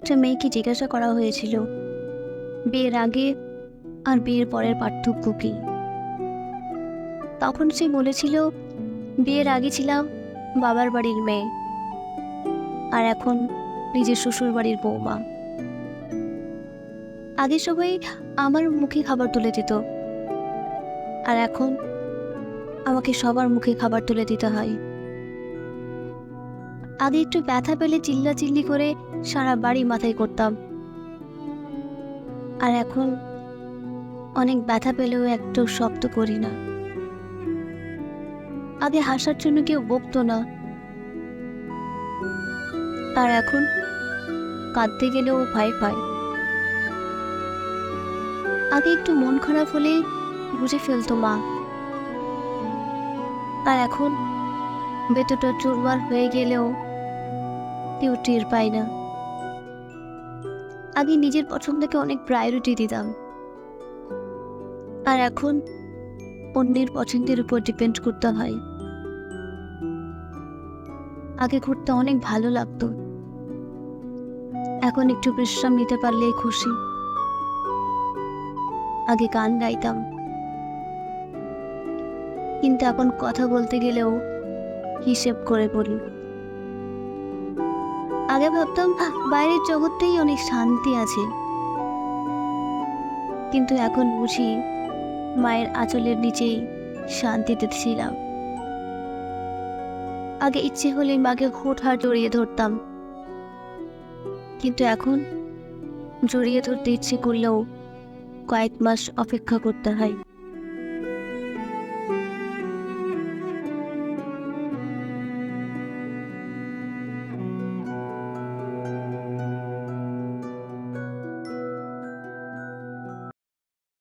একটা মেয়েকে জিজ্ঞাসা করা হয়েছিল, বিয়ের আগে আর বিয়ের পরের পার্থক্য কী? তখন সে বলেছিল, বিয়ের আগে ছিলাম বাবার বাড়ির মেয়ে, আর এখন নিজের শ্বশুর বাড়ির বৌমা আগে সবাই আমার মুখে খাবার তুলে দিত, আর এখন আমাকে সবার মুখে খাবার তুলে দিতে হয়। আগে একটু ব্যথা পেলে চিল্লা চিল্লি করে সারা বাড়ি মাথায় করতাম। আর এখন অনেক ব্যথা পেলেও একটু শব্দ করি না। আগে হাসার জন্য কেউ বকতো না। আর এখন কাঁদতে গেলেও ভয় পায়। আগে একটু মন খারাপ হলে বুঝে ফেলতো মা। আর এখন বেতটা চুরমার হয়ে গেলেও কেউ টের পায় না। আগে নিজের পছন্দকে অনেক প্রায়োরিটি দিতাম। আর এখন অন্যের পছন্দের উপর ডিপেন্ড করতে হয়। আগে ঘুরতে অনেক ভালো লাগতো। এখন একটু বিশ্রাম নিতে পারলেই খুশি। আগে গান গাইতাম। কিন্তু এখন কথা বলতে গেলেও হিসেব করে বলি। আগে ভাবতাম বাইরের জগৎটাই অনেক শান্তি আছে। কিন্তু এখন বুঝি মায়ের আঁচলের নিচেই শান্তিতে ছিলাম। আগে ইচ্ছে হলে মাকে হুটহাট জড়িয়ে ধরতাম। কিন্তু এখন জড়িয়ে ধরতে ইচ্ছে করলেও কয়েক মাস অপেক্ষা করতে হয়।